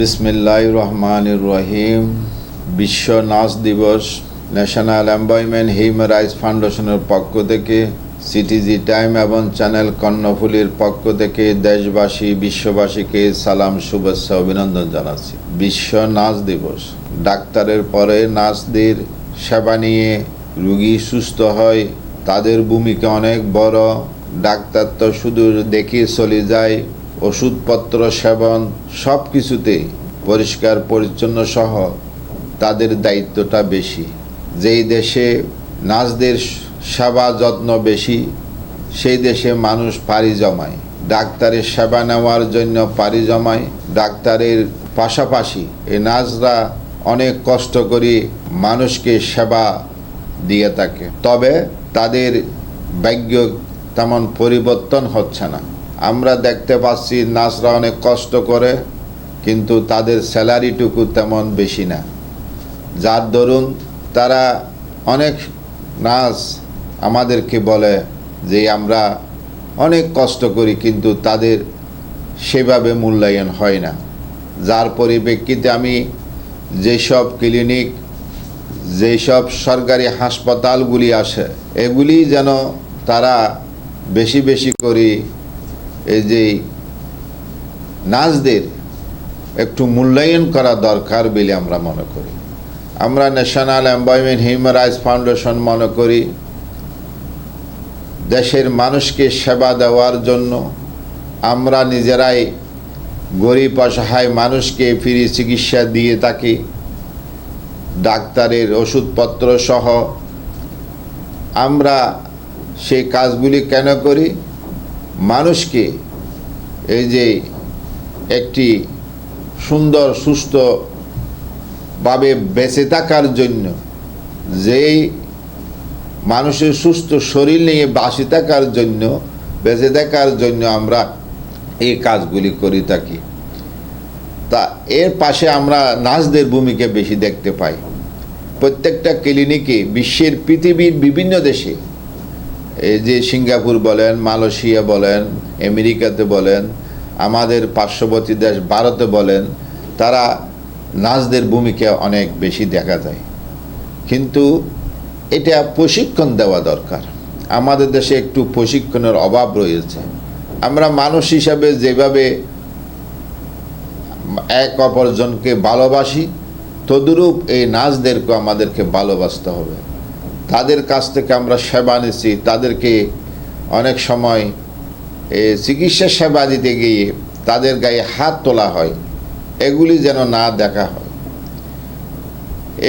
বিসমিল্লাহ রহমান রহিম বিশ্ব নাচ দিবস, ন্যাশনাল এমপ্লয়মেন্ট হিউম্যান রাইটস ফাউন্ডেশনের পক্ষ থেকে, সিটিজি টাইম এবং চ্যানেল কর্ণফুলির পক্ষ থেকে দেশবাসী, বিশ্ববাসীকে সালাম, শুভেচ্ছা, অভিনন্দন জানাচ্ছি। বিশ্ব নাচ দিবস, ডাক্তারের পরে নার্সদের সেবা নিয়ে রুগী সুস্থ হয়, তাদের ভূমিকা অনেক বড়। ডাক্তার তো শুধু দেখিয়ে চলে যায় ওষুধপত্র, সেবন সব কিছুতে পরিষ্কার, পরিচ্ছন্ন সহ তাদের দায়িত্বটা বেশি। যেই দেশে নার্সদের সেবা যত্ন বেশি, সেই দেশে মানুষ পাড়ি জমায়। ডাক্তারের সেবা নেওয়ার জন্য পাড়ি জমায়। ডাক্তারের পাশাপাশি এই নার্সরা অনেক কষ্ট করে মানুষকে সেবা দিয়ে থাকে। তবে তাদের ভাগ্য তেমন পরিবর্তন হচ্ছে না। আমরা দেখতে পাচ্ছি নার্সরা অনেক কষ্ট করে, কিন্তু তাদের স্যালারিটুকু তেমন বেশি না। যার দরুন তারা অনেক নার্স আমাদেরকে বলে যে আমরা অনেক কষ্ট করি, কিন্তু তাদের সেভাবে মূল্যায়ন হয় না। যার পরিপ্রেক্ষিতে আমি যেসব ক্লিনিক, যেসব সরকারি হাসপাতালগুলি আসে, এগুলি যেন তারা বেশি বেশি করে এই যে নার্সদের একটু মূল্যায়ন করা দরকার বলে আমরা মনে করি। আমরা national employment human rights foundation মনে করি, দেশের মানুষকে সেবা দেওয়ার জন্য আমরা নিজেরাই গরিব অসহায় মানুষকে ফ্রি চিকিৎসা দিয়ে থাকি, ডাক্তারের ওষুধপত্র সহ। আমরা সেই কাজগুলি কেন করি? মানুষকে এই যে একটি সুন্দর সুস্থভাবে বেঁচে থাকার জন্য, যেই মানুষের সুস্থ শরীর নিয়ে বাঁচে থাকার জন্য, বেঁচে থাকার জন্য আমরা এই কাজগুলি করি থাকি। তা এর পাশে আমরা নার্সদের ভূমিকা বেশি দেখতে পাই। প্রত্যেকটা ক্লিনিকে বিশ্বের পৃথিবীর বিভিন্ন দেশে এই যে সিঙ্গাপুর বলেন, মালয়েশিয়া বলেন, আমেরিকাতে বলেন, আমাদের পার্শ্ববর্তী দেশ ভারতে বলেন, তারা নাচদের ভূমিকা অনেক বেশি দেখা যায়। কিন্তু এটা প্রশিক্ষণ দেওয়া দরকার। আমাদের দেশে একটু প্রশিক্ষণের অভাব রয়েছে। আমরা মানুষ হিসাবে যেভাবে এক অপরজনকে ভালোবাসি, তদুরূপ এই নাচদেরকে আমাদেরকে ভালোবাসতে হবে। তাদের কাছ থেকে আমরা সেবা নিচ্ছি। তাদেরকে অনেক সময় চিকিৎসা সেবা দিতে গিয়ে তাদের গায়ে হাত তোলা হয়। এগুলি যেন না দেখা হয়।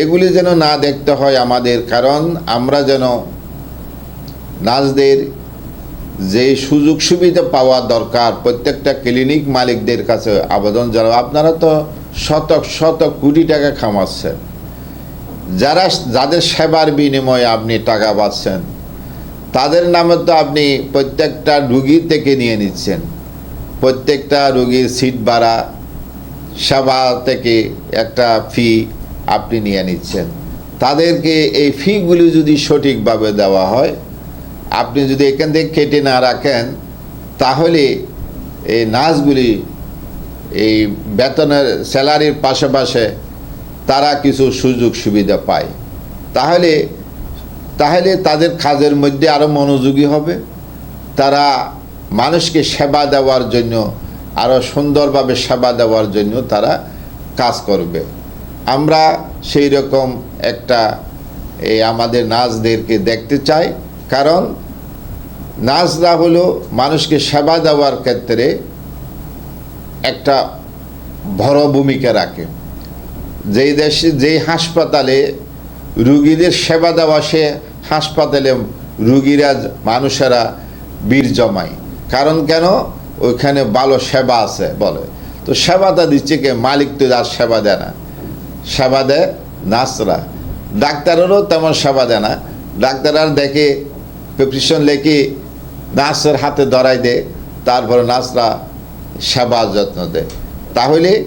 এগুলি যেন না দেখতে হয় আমাদের, কারণ আমরা যেন নার্সদের যে সুযোগ সুবিধা পাওয়া দরকার, প্রত্যেকটা ক্লিনিক মালিকদের কাছে আবেদন জানাব। আপনারা তো শতক শতক কোটি টাকা খামাচ্ছেন। যারা যাদের সেবার বিনিময়ে আপনি টাকা পাচ্ছেন, তাদের নামে তো আপনি প্রত্যেকটা রুগী থেকে নিয়ে নিচ্ছেন। প্রত্যেকটা রুগীর সিট ভাড়া, সেবা থেকে একটা ফি আপনি নিয়ে নিচ্ছেন। তাদেরকে এই ফিগুলি যদি সঠিকভাবে দেওয়া হয়, আপনি যদি এখান থেকে কেটে না রাখেন, তাহলে এই নাচগুলি এই বেতনের, স্যালারির পাশাপাশি তারা কিছু সুযোগ সুবিধা পায়। তাহলে তাহলে তাদের কাজের মধ্যে আরও মনোযোগী হবে। তারা মানুষকে সেবা দেওয়ার জন্য আরও সুন্দরভাবে সেবা দেওয়ার জন্য তারা কাজ করবে। আমরা সেই রকম একটা এই আমাদের নাচদেরকে দেখতে চাই। কারণ নাচরা হলো মানুষকে সেবা দেওয়ার ক্ষেত্রে একটা বড় ভূমিকা রাখে। যেই দেশে, যেই হাসপাতালে রুগীদের সেবা দেওয়া, সে হাসপাতালে রুগীরা, মানুষেরা বীর জমায়। কারণ কেন? ওইখানে ভালো সেবা আছে বলে। তো সেবাটা দিচ্ছে কে? মালিক তো আর সেবা দেয় না। সেবা দেয় নার্সরা। ডাক্তারেরও তেমন সেবা দেয় না। ডাক্তার আর দেখে, প্রেসক্রিপশন লেখে, নার্সের হাতে ধরাই দেয়। তারপরে নার্সরা সেবা যত্ন দেয়। তাহলে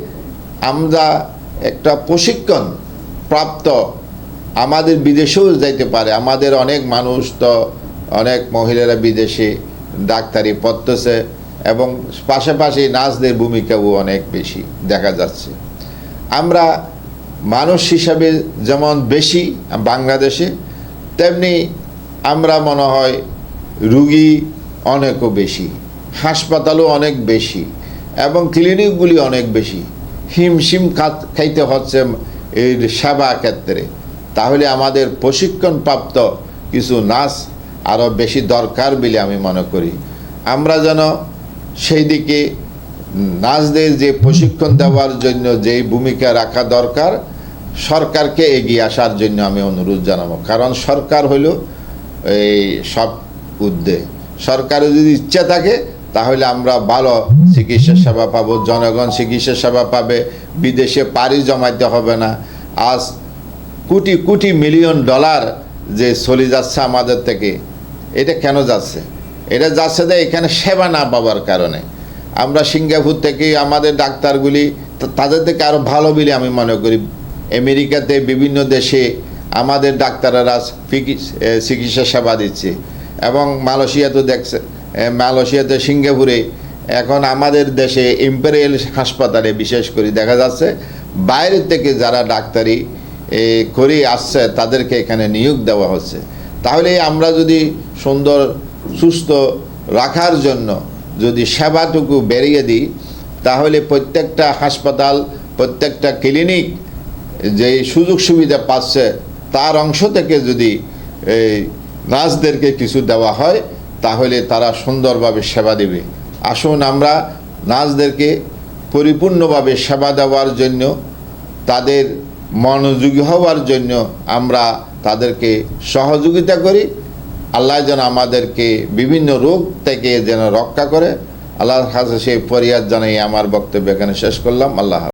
আমরা একটা প্রশিক্ষণ প্রাপ্ত আমাদের বিদেশেও যাইতে পারে। আমাদের অনেক মানুষ তো অনেক মহিলারা বিদেশে ডাক্তারি পড়তেছে এবং পাশাপাশি নার্সদের ভূমিকাও অনেক বেশি দেখা যাচ্ছে। আমরা মানুষ হিসাবে যেমন বেশি বাংলাদেশে, তেমনি আমরা মনে হয় রুগী অনেকও বেশি, হাসপাতালও অনেক বেশি এবং ক্লিনিকগুলি অনেক বেশি। হিমশিম খাইতে হচ্ছে এই সেবা ক্ষেত্রে। তাহলে আমাদের প্রশিক্ষণপ্রাপ্ত কিছু নাচ আরও বেশি দরকার বলে আমি মনে করি। আমরা যেন সেই দিকে নার্সদের যে প্রশিক্ষণ দেওয়ার জন্য যেই ভূমিকা রাখা দরকার, সরকারকে এগিয়ে আসার জন্য আমি অনুরোধ জানাব। কারণ সরকার হইল এই সব উদ্দে সরকারের যদি ইচ্ছা থাকে তাহলে আমরা ভালো চিকিৎসা সেবা পাবো জনগণ চিকিৎসা সেবা পাবে বিদেশে পাড়ি জমাইতে হবে না। আজ কোটি কোটি মিলিয়ন ডলার যে চলে যাচ্ছে আমাদের থেকে এটা কেন যাচ্ছে? এটা যাচ্ছে যে এখানে সেবা না পাওয়ার কারণে। আমরা সিঙ্গাপুর থেকে আমাদের ডাক্তারগুলি তা- তাদের থেকে আরও ভালো বলে আমি মনে করি। আমেরিকাতে বিভিন্ন দেশে আমাদের ডাক্তাররা চিকিৎসা সেবা দিচ্ছে এবং মালয়েশিয়াতে দেখছে। এ, মালয়েশিয়াতে সিঙ্গাপুরে, এখন আমাদের দেশে ইম্পেরিয়াল হাসপাতালে বিশেষ করে দেখা যাচ্ছে বাইরের থেকে যারা ডাক্তারি করে আসছে, তাদেরকে এখানে নিয়োগ দেওয়া হচ্ছে। তাহলে আমরা যদি সুন্দর, সুস্থ রাখার জন্য যদি সেবাটুকু বেরিয়ে দিই, তাহলে প্রত্যেকটা হাসপাতাল, প্রত্যেকটা ক্লিনিক যে সুযোগ সুবিধা পাচ্ছে, তার অংশ থেকে যদি এই নার্সদেরকে কিছু দেওয়া হয় তাহলে তারা সুন্দরভাবে সেবা দেবে। আসুন আমরা নাচদেরকে পরিপূর্ণভাবে সেবা দেওয়ার জন্য, তাদের মনোযোগী হওয়ার জন্য আমরা তাদেরকে সহযোগিতা করি। আল্লাহ যেন আমাদেরকে বিভিন্ন রোগ থেকে যেন রক্ষা করে। আল্লাহর কাছে সেই ফরিয়াদ জানাই আমার বক্তব্য এখানে শেষ করলাম। আল্লাহ।